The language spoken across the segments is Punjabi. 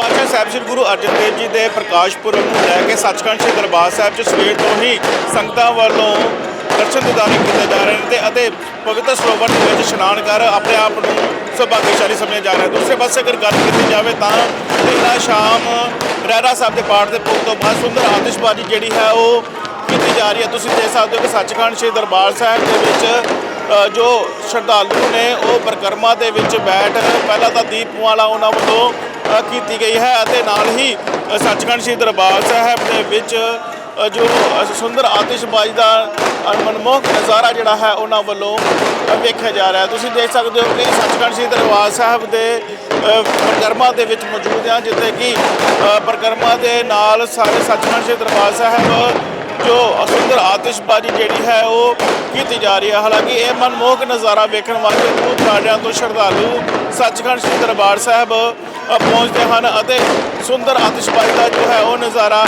ਪਾਤਸ਼ਾਹ ਸਾਹਿਬ ਸ੍ਰੀ ਗੁਰੂ ਅਰਜਨ ਦੇਵ ਜੀ ਦੇ ਪ੍ਰਕਾਸ਼ ਪੁਰਬ ਨੂੰ ਲੈ ਕੇ ਸੱਚਖੰਡ ਸ੍ਰੀ ਦਰਬਾਰ ਸਾਹਿਬ 'ਚ ਸਵੇਰ ਤੋਂ ਹੀ ਸੰਗਤਾਂ ਵੱਲੋਂ ਦਰਸ਼ਨ ਦਿਦਾਰੇ ਕੀਤੇ ਜਾ ਰਹੇ ਨੇ ਤੇ ਅਤੇ ਪਵਿੱਤਰ ਸਰੋਵਰ ਦੇ ਵਿੱਚ ਇਸ਼ਨਾਨ ਕਰ ਆਪਣੇ ਆਪ ਨੂੰ ਸੁਭਾਗਿਆਸ਼ਾਲੀ ਸਮਝਿਆ ਜਾ ਰਿਹਾ। ਦੂਸਰੇ ਪਾਸੇ ਅਗਰ ਗੱਲ ਕੀਤੀ ਜਾਵੇ ਤਾਂ ਤੇਰਾ ਸ਼ਾਮ ਰਹਿਰਾ ਸਾਹਿਬ ਦੇ ਪਾਠ ਦੇ ਪੁੱਤ ਤੋਂ ਬਾਅਦ ਸੁੰਦਰ ਆਤਿਸ਼ਬਾਜ਼ੀ ਜਿਹੜੀ ਹੈ ਉਹ ਕੀਤੀ ਜਾ ਰਹੀ ਹੈ। ਤੁਸੀਂ ਦੇਖ ਸਕਦੇ ਹੋ ਕਿ ਸੱਚਖੰਡ ਸ੍ਰੀ ਦਰਬਾਰ ਸਾਹਿਬ ਦੇ ਵਿੱਚ ਜੋ ਸ਼ਰਧਾਲੂ ਨੇ ਉਹ ਪਰਿਕਰਮਾ ਦੇ ਵਿੱਚ ਬੈਠ, ਪਹਿਲਾਂ ਤਾਂ ਦੀਪ ਵਾਲਾ ਉਹਨਾਂ ਵੱਲੋਂ ਕੀਤੀ ਗਈ ਹੈ ਅਤੇ ਨਾਲ ਹੀ ਅ, ਸੱਚਖੰਡ ਸ੍ਰੀ ਦਰਬਾਰ ਸਾਹਿਬ ਦੇ ਵਿੱਚ ਜੋ ਸੁੰਦਰ ਆਤਿਸ਼ਬਾਜ਼ੀ ਦਾ ਮਨਮੋਹਕ ਨਜ਼ਾਰਾ ਜਿਹੜਾ ਹੈ ਉਹਨਾਂ ਵੱਲੋਂ ਵੇਖਿਆ ਜਾ ਰਿਹਾ ਤੁਸੀਂ ਦੇਖ ਸਕਦੇ ਹੋ ਕਿ ਸੱਚਖੰਡ ਸ੍ਰੀ ਦਰਬਾਰ ਸਾਹਿਬ ਦੇ ਅ, ਪਰਿਕਰਮਾ ਦੇ ਵਿੱਚ ਮੌਜੂਦ ਹਾਂ ਜਿੱਥੇ ਕਿ ਅ, ਪਰਿਕਰਮਾ ਦੇ ਨਾਲ ਸਾਰੇ ਸੱਚਖੰਡ ਸ੍ਰੀ ਦਰਬਾਰ ਸਾਹਿਬ ਜੋ ਸੁੰਦਰ ਆਤਿਸ਼ਬਾਜ਼ੀ ਜਿਹੜੀ ਹੈ ਉਹ ਕੀਤੀ ਜਾ ਰਹੀ ਹੈ। ਹਾਲਾਂਕਿ ਇਹ ਮਨਮੋਹਕ ਨਜ਼ਾਰਾ ਵੇਖਣ ਵਾਸਤੇ ਦੂਰ ਦਰਾਡਿਆਂ ਤੋਂ ਸ਼ਰਧਾਲੂ ਸੱਚਖੰਡ ਸ੍ਰੀ ਦਰਬਾਰ ਸਾਹਿਬ ਪਹੁੰਚਦੇ ਹਨ ਅਤੇ ਸੁੰਦਰ ਆਤਿਸ਼ਬਾਜ਼ੀ ਦਾ ਜੋ ਹੈ ਉਹ ਨਜ਼ਾਰਾ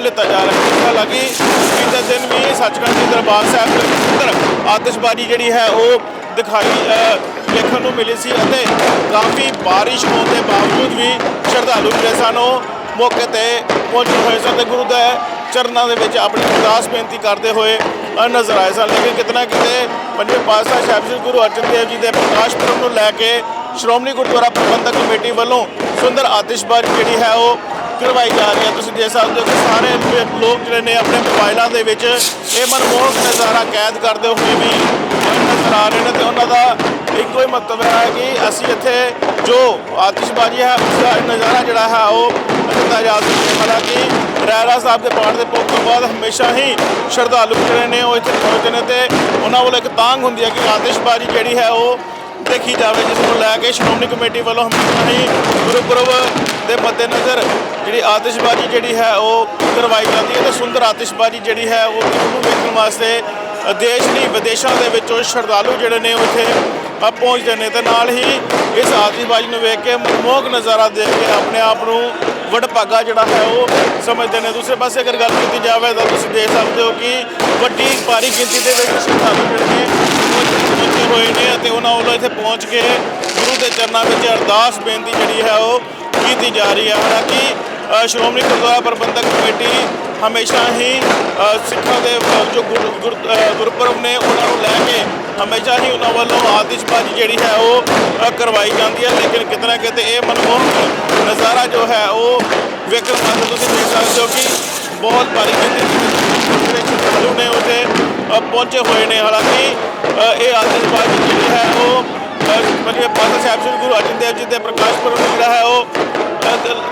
ਲਿੱਤਾ ਜਾ ਰਿਹਾ ਹੈ। ਹਾਲਾਂਕਿ ਬੀਤੇ ਦਿਨ ਵੀ ਸੱਚਖੰਡ ਸ੍ਰੀ ਦਰਬਾਰ ਸਾਹਿਬ ਦੇ ਸੁੰਦਰ ਆਤਿਸ਼ਬਾਜ਼ੀ ਜਿਹੜੀ ਹੈ ਉਹ ਦਿਖਾਈ ਦੇਖਣ ਨੂੰ ਮਿਲੀ ਸੀ ਅਤੇ ਕਾਫੀ ਬਾਰਿਸ਼ ਹੋਣ ਦੇ ਬਾਵਜੂਦ ਵੀ ਸ਼ਰਧਾਲੂ ਜਿਹੜੇ ਸਨ ਉਹ ਮੌਕੇ ਤੇ ਪਹੁੰਚੇ ਹੋਏ ਸਨ ਤੇ ਗੁਰੂ ਦਾ ਚਰਨਾਂ ਦੇ ਵਿੱਚ ਆਪਣੀ ਅਰਦਾਸ ਬੇਨਤੀ ਕਰਦੇ ਹੋਏ ਨਜ਼ਰ ਆਏ ਸਨ। ਲੇਕਿਨ ਕਿਤਨਾ ਕਿਤੇ ਪੰਜਵੇਂ ਪਾਤਸ਼ਾਹ ਸਾਹਿਬ ਸ੍ਰੀ ਗੁਰੂ ਅਰਜਨ ਦੇਵ ਜੀ ਦੇ ਪ੍ਰਕਾਸ਼ ਪੁਰਬ ਨੂੰ ਲੈ ਕੇ ਸ਼੍ਰੋਮਣੀ ਗੁਰਦੁਆਰਾ ਪ੍ਰਬੰਧਕ ਕਮੇਟੀ ਵੱਲੋਂ ਸੁੰਦਰ ਆਤਿਸ਼ਬਾਜ਼ੀ ਜਿਹੜੀ ਹੈ ਉਹ ਕਰਵਾਈ ਜਾ ਰਹੀ ਹੈ। ਤੁਸੀਂ ਦੇਖ ਸਕਦੇ ਹੋ ਕਿ ਸਾਰੇ ਲੋਕ ਜਿਹੜੇ ਨੇ ਆਪਣੇ ਮੋਬਾਈਲਾਂ ਦੇ ਵਿੱਚ ਇਹ ਮਨਮੋਹਕ ਨਜ਼ਾਰਾ ਕੈਦ ਕਰਦੇ ਹੋਏ ਵੀ ਨਜ਼ਰ ਆ ਰਹੇ ਨੇ ਤੇ ਉਹਨਾਂ ਦਾ ਇੱਕੋ ਹੀ ਮਤਲਬ ਹੈ ਕਿ ਅਸੀਂ ਇੱਥੇ ਜੋ ਆਤਿਸ਼ਬਾਜ਼ੀ ਹੈ ਉਸ ਦਾ ਨਜ਼ਾਰਾ ਜਿਹੜਾ ਹੈ ਉਹ ਦਿੱਤਾ ਜਾ ਸਕਦਾ ਹਾਲਾਂਕਿ ਰਹਿਰਾ ਸਾਹਿਬ ਦੇ ਪਾਠ ਦੇ ਭੋਗ ਤੋਂ ਬਾਅਦ ਹਮੇਸ਼ਾ ਹੀ ਸ਼ਰਧਾਲੂ ਜਿਹੜੇ ਨੇ, ਉਹ ਇੱਥੇ ਪਹੁੰਚਦੇ ਨੇ ਤੇ ਉਹਨਾਂ ਵੱਲੋਂ ਇੱਕ ਤਾਂਗ ਹੁੰਦੀ ਹੈ ਕਿ ਆਤਿਸ਼ਬਾਜ਼ੀ ਜਿਹੜੀ ਹੈ ਉਹ ਦੇਖੀ ਜਾਵੇ, ਜਿਸ ਨੂੰ ਲੈ ਕੇ ਸ਼੍ਰੋਮਣੀ ਕਮੇਟੀ ਵੱਲੋਂ ਹਮੇਸ਼ਾ ਹੀ ਗੁਰਪੁਰਬ ਦੇ ਮੱਦੇਨਜ਼ਰ ਜਿਹੜੀ ਆਤਿਸ਼ਬਾਜ਼ੀ ਜਿਹੜੀ ਹੈ ਉਹ ਕਰਵਾਈ ਜਾਂਦੀ ਹੈ ਤੇ ਸੁੰਦਰ ਆਤਿਸ਼ਬਾਜ਼ੀ ਜਿਹੜੀ ਹੈ ਉਹ ਉਹਨੂੰ ਵੇਖਣ ਵਾਸਤੇ ਦੇਸ਼ ਨਹੀਂ, ਵਿਦੇਸ਼ਾਂ ਦੇ ਵਿੱਚੋਂ ਸ਼ਰਧਾਲੂ ਜਿਹੜੇ ਨੇ ਉਹ ਇੱਥੇ ਪਹੁੰਚਦੇ ਨੇ ਤੇ ਨਾਲ ਹੀ ਇਸ ਆਤਿਸ਼ਬਾਜ਼ੀ ਨੂੰ ਵੇਖ ਕੇ ਮਨਮੋਹਕ ਨਜ਼ਾਰਾ ਦੇਖ ਕੇ ਆਪਣੇ ਆਪ ਨੂੰ ਵਡਭਾਗਾ ਜਿਹੜਾ ਹੈ ਉਹ ਸਮਝਦੇ ਨੇ। ਦੂਸਰੇ ਪਾਸੇ ਅਗਰ ਗੱਲ ਕੀਤੀ ਜਾਵੇ ਤਾਂ ਤੁਸੀਂ ਦੇਖ ਸਕਦੇ ਹੋ ਕਿ ਵੱਡੀ ਭਾਰੀ ਗਿਣਤੀ ਦੇ ਵਿੱਚ ਸ਼ਰਧਾਲੂ ਜਿਹੜੇ ਨੇ ਉਹ ਪਹੁੰਚੇ ਹੋਏ ਨੇ ਅਤੇ ਉਹਨਾਂ ਵੱਲੋਂ ਇੱਥੇ ਪਹੁੰਚ ਕੇ ਗੁਰੂ ਦੇ ਚਰਨਾਂ ਵਿੱਚ ਅਰਦਾਸ ਬੇਨਤੀ ਜਿਹੜੀ ਹੈ ਉਹ ਕੀਤੀ ਜਾ ਰਹੀ ਹੈ। ਹਾਲਾਂਕਿ ਸ਼੍ਰੋਮਣੀ ਗੁਰਦੁਆਰਾ ਪ੍ਰਬੰਧਕ ਕਮੇਟੀ ਹਮੇਸ਼ਾ ਹੀ ਸਿੱਖਾਂ ਦੇ ਜੋ ਗੁਰ- ਗੁਰ- ਗੁਰਪੁਰਬ ਨੇ ਉਹਨਾਂ ਹਮੇਸ਼ਾ ਹੀ ਉਹਨਾਂ ਵੱਲੋਂ ਆਤਿਸ਼ਬਾਜ਼ੀ ਜਿਹੜੀ ਹੈ ਉਹ ਕਰਵਾਈ ਜਾਂਦੀ ਹੈ। ਲੇਕਿਨ ਕਿਤੇ ਨਾ ਕਿਤੇ ਇਹ ਮਨਮੋਹਕ ਨਜ਼ਾਰਾ ਜੋ ਹੈ ਉਹ ਵੇਖਣ ਵਾਸਤੇ ਤੁਸੀਂ ਦੇਖ ਸਕਦੇ ਹੋ ਕਿ ਬਹੁਤ ਭਾਰੀ ਜਿਹੜੇ ਸ਼ਰਧਾਲੂ ਨੇ ਉੱਥੇ ਪਹੁੰਚੇ ਹੋਏ ਨੇ। ਹਾਲਾਂਕਿ ਇਹ ਆਤਿਸ਼ਬਾਜ਼ੀ ਜਿਹੜੀ ਹੈ ਉਹ ਮਤਲਬ ਪਾਤਸ਼ਾਹ ਸਾਹਿਬ ਸ੍ਰੀ ਗੁਰੂ ਅਰਜਨ ਦੇਵ ਜੀ ਦੇ ਪ੍ਰਕਾਸ਼ ਪੁਰਬ ਜਿਹੜਾ ਹੈ ਉਹ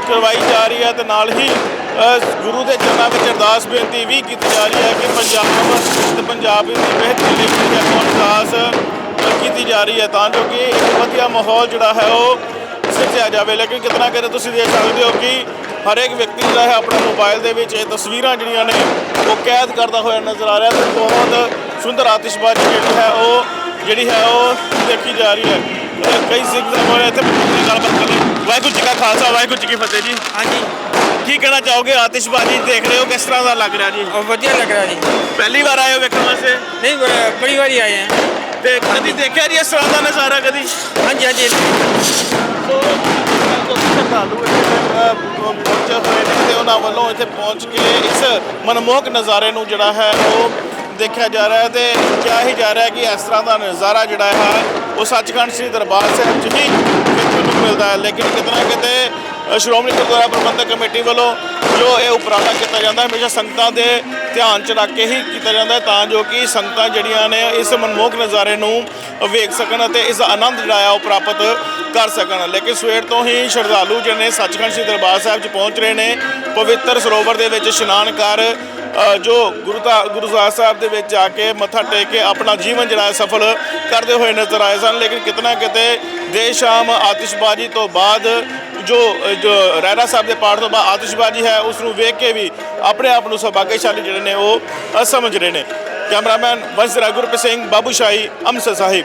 ਕਰਵਾਈ ਜਾ ਰਹੀ ਹੈ ਤੇ ਨਾਲ ਹੀ ਗੁਰੂ ਦੇ ਚਰਨਾਂ ਵਿੱਚ ਅਰਦਾਸ ਬੇਨਤੀ ਵੀ ਕੀਤੀ ਜਾ ਰਹੀ ਹੈ ਕਿ ਪੰਜਾਬ ਤੇ ਪੰਜਾਬ ਦੀ ਬਿਹਤਰੀ ਲਈ ਜਿਹੜੀ ਅਰਦਾਸ ਕੀਤੀ ਜਾ ਰਹੀ ਹੈ। ਤਾਂ ਜੋ ਕਿ ਇੱਕ ਵਧੀਆ ਮਾਹੌਲ ਜਿਹੜਾ ਹੈ ਉਹ ਸਿਰਜਿਆ ਜਾਵੇ। ਲੇਕਿਨ ਕਿਤਨਾ ਕਰੇ ਤੁਸੀਂ ਦੇਖ ਸਕਦੇ ਹੋ ਕਿ ਹਰੇਕ ਵਿਅਕਤੀ ਜਿਹੜਾ ਹੈ ਆਪਣੇ ਮੋਬਾਈਲ ਦੇ ਵਿੱਚ ਇਹ ਤਸਵੀਰਾਂ ਜਿਹੜੀਆਂ ਨੇ, ਉਹ ਕੈਦ ਕਰਦਾ ਹੋਇਆ ਨਜ਼ਰ ਆ ਰਿਹਾ ਤੇ ਬਹੁਤ ਸੁੰਦਰ ਆਤਿਸ਼ਬਾਜ਼ੀ ਜਿਹੜੀ ਹੈ ਉਹ ਜਿਹੜੀ ਹੈ ਉਹ ਦੇਖੀ ਜਾ ਰਹੀ ਹੈ। ਕਈ ਸਿੱਖ ਸਮਾਜ ਇੱਥੇ ਗੱਲਬਾਤ ਕਰਦੇ ਵਾਹਿਗੁਰੂ ਜੀ ਕਾ ਖਾਲਸਾ ਵਾਹਿਗੁਰੂ ਜੀ ਕੀ ਫਤਿਹ ਜੀ ਹਾਂਜੀ ਕੀ ਕਹਿਣਾ ਚਾਹੋਗੇ ਆਤਿਸ਼ਬਾਜ਼ੀ ਦੇਖ ਰਹੇ ਹੋ ਕਿਸ ਤਰ੍ਹਾਂ ਦਾ ਲੱਗ ਰਿਹਾ ਜੀ और बढ़िया लग रहा है जी ਪਹਿਲੀ ਵਾਰ ਆਏ ਹੋ ਵੇਖਣ ਵਾਸਤੇ नहीं ब- बड़ी बारी आए हैं ਤੇ ਕਦੀ ਦੇਖਿਆ ਜੀ ਇਸ ਤਰ੍ਹਾਂ ਦਾ ਨਜ਼ਾਰਾ ਕਦੀ हाँ जी हाँ जी ਸੋ ਸ਼ਰਧਾਲੂ ਇੱਥੇ, ਅ, ਪਹੁੰਚੇ ਹੋਏ ਨੇ ਤੇ ਉਹਨਾਂ ਵੱਲੋਂ ਇੱਥੇ ਪਹੁੰਚ ਕੇ ਇਸ ਮਨਮੋਹਕ ਨਜ਼ਾਰੇ ਨੂੰ ਜਿਹੜਾ ਹੈ ਉਹ ਦੇਖਿਆ ਜਾ ਰਿਹਾ ਹੈ ਤੇ ਕਿਹਾ ਹੀ ਜਾ ਰਿਹਾ ਹੈ ਕਿ ਇਸ ਤਰ੍ਹਾਂ ਦਾ ਨਜ਼ਾਰਾ ਜਿਹੜਾ ਹੈ ਉਹ ਸੱਚਖੰਡ ਸ੍ਰੀ ਦਰਬਾਰ ਸਾਹਿਬ 'ਚ ਹੀ ਵੇਖਣ ਨੂੰ ਮਿਲਦਾ ਹੈ। ਲੇਕਿਨ ਕਿਤੇ ਨਾ ਕਿਤੇ ਸ਼੍ਰੋਮਣੀ ਗੁਰਦੁਆਰਾ ਪ੍ਰਬੰਧਕ ਕਮੇਟੀ ਵੱਲੋਂ ਜੋ ਇਹ ਉਪਰਾਲਾ ਕੀਤਾ ਜਾਂਦਾ ਹੈ, ਹਮੇਸ਼ਾ ਸੰਗਤਾਂ ਦੇ ਧਿਆਨ 'ਚ ਰੱਖ ਕੇ ਹੀ ਕੀਤਾ ਜਾਂਦਾ ਹੈ, ਤਾਂ ਜੋ ਕਿ ਸੰਗਤਾਂ ਜਿਹੜੀਆਂ ਨੇ ਇਸ ਮਨਮੋਹਕ ਨਜ਼ਾਰੇ ਨੂੰ ਵੇਖ ਸਕਣ ਅਤੇ ਇਸ ਦਾ ਆਨੰਦ ਜਿਹੜਾ ਆ ਉਹ ਪ੍ਰਾਪਤ ਕਰ ਸਕਣ। ਲੇਕਿਨ ਸਵੇਰ ਤੋਂ ਹੀ ਸ਼ਰਧਾਲੂ ਜਿਹੜੇ ਨੇ ਸੱਚਖੰਡ ਸ੍ਰੀ ਦਰਬਾਰ ਸਾਹਿਬ 'ਚ ਪਹੁੰਚ ਰਹੇ ਨੇ, ਪਵਿੱਤਰ ਸਰੋਵਰ ਦੇ ਵਿੱਚ ਇਸ਼ਨਾਨ ਕਰ ਜੋ ਗੁਰੂ ਤਾ ਗੁਰਦੁਆਰਾ ਸਾਹਿਬ ਦੇ ਵਿੱਚ ਜਾ ਕੇ ਮੱਥਾ ਟੇਕ ਕੇ ਆਪਣਾ ਜੀਵਨ ਜਿਹੜਾ ਸਫਲ ਕਰਦੇ ਹੋਏ ਨਜ਼ਰ ਆਏ ਸਨ। ਲੇਕਿਨ ਕਿਤਨਾ ਕਿਤੇ ਦੇਰ ਸ਼ਾਮ ਆਤਿਸ਼ਬਾਜ਼ੀ ਤੋਂ ਬਾਅਦ ਜੋ ਜੋ ਰਹਿਰਾ ਸਾਹਿਬ ਦੇ ਪਾਠ ਤੋਂ ਬਾਅਦ ਆਤਿਸ਼ਬਾਜ਼ੀ ਹੈ, ਉਸ ਨੂੰ ਵੇਖ ਕੇ ਵੀ ਆਪਣੇ ਆਪ ਨੂੰ ਸੁਭਾਗਿਆਸ਼ਾਲੀ ਜਿਹੜੇ ਨੇ ਉਹ ਸਮਝ ਰਹੇ ਨੇ। ਕੈਮਰਾਮੈਨ ਵੰਸ਼ ਰਾਏ ਗੁਰਪ੍ਰੀਤ ਸਿੰਘ, ਬਾਬੂ ਸ਼ਾਹੀ, ਅੰਮ੍ਰਿਤਸਰ ਸਾਹਿਬ।